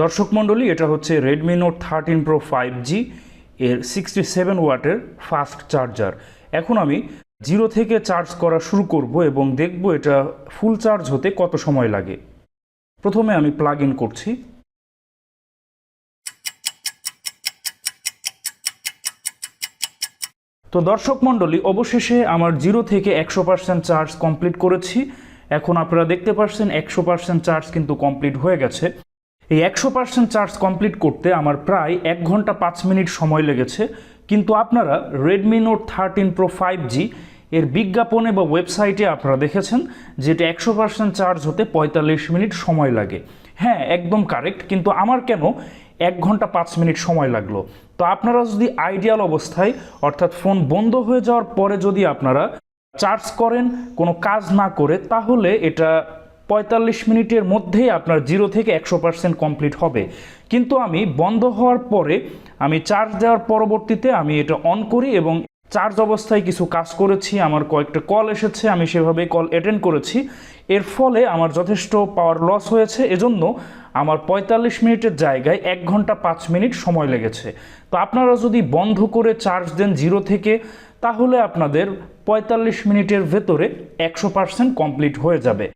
দর্শক মণ্ডলী, এটা হচ্ছে Redmi Note thirteen Pro five G এর সিক্সটি সেভেন ওয়াটের ফাস্ট চার্জার এখন আমি জিরো থেকে চার্জ করা শুরু করব এবং দেখব এটা ফুল চার্জ হতে কত সময় লাগে। প্রথমে আমি প্লাগ ইন করছি। তো দর্শক মণ্ডলী, অবশেষে আমার জিরো থেকে একশো পার্সেন্ট চার্জ কমপ্লিট করেছি। এখন আপনারা দেখতে পাচ্ছেন একশো পার্সেন্ট চার্জ কিন্তু কমপ্লিট হয়ে গেছে। এই একশো পার্সেন্ট চার্জ কমপ্লিট করতে আমার প্রায় এক ঘণ্টা পাঁচ মিনিট সময় লেগেছে। কিন্তু আপনারা Redmi Note thirteen Pro five G এর বিজ্ঞাপনে বা ওয়েবসাইটে আপনারা দেখেছেন যে এটা একশো পার্সেন্ট চার্জ হতে পঁয়তাল্লিশ মিনিট সময় লাগে। হ্যাঁ একদম কারেক্ট কিন্তু আমার কেন এক ঘণ্টা পাঁচ মিনিট সময় লাগল? তো আপনারা যদি আইডিয়াল অবস্থায়, অর্থাৎ ফোন বন্ধ হয়ে যাওয়ার পরে যদি আপনারা চার্জ করেন, কোনো কাজ না করে, তাহলে এটা পঁয়তাল্লিশ মিনিটের মধ্যেই আপনার জিরো থেকে একশো পার্সেন্ট কমপ্লিট হবে। কিন্তু আমি বন্ধ হওয়ার পরে আমি চার্জ দেওয়ার পরবর্তীতে আমি এটা অন করি এবং চার্জ অবস্থায় কিছু কাজ করেছি, আমার কয়েকটা কল এসেছে, আমি সেভাবে কল অ্যাটেন্ড করেছি। এর ফলে আমার যথেষ্ট পাওয়ার লস হয়েছে, এজন্য আমার পঁয়তাল্লিশ মিনিটের জায়গায় এক ঘণ্টা পাঁচ মিনিট সময় লেগেছে। তো আপনারা যদি বন্ধ করে চার্জ দেন জিরো থেকে, তাহলে আপনাদের পঁয়তাল্লিশ মিনিটের ভেতরে একশো পার্সেন্ট কমপ্লিট হয়ে যাবে।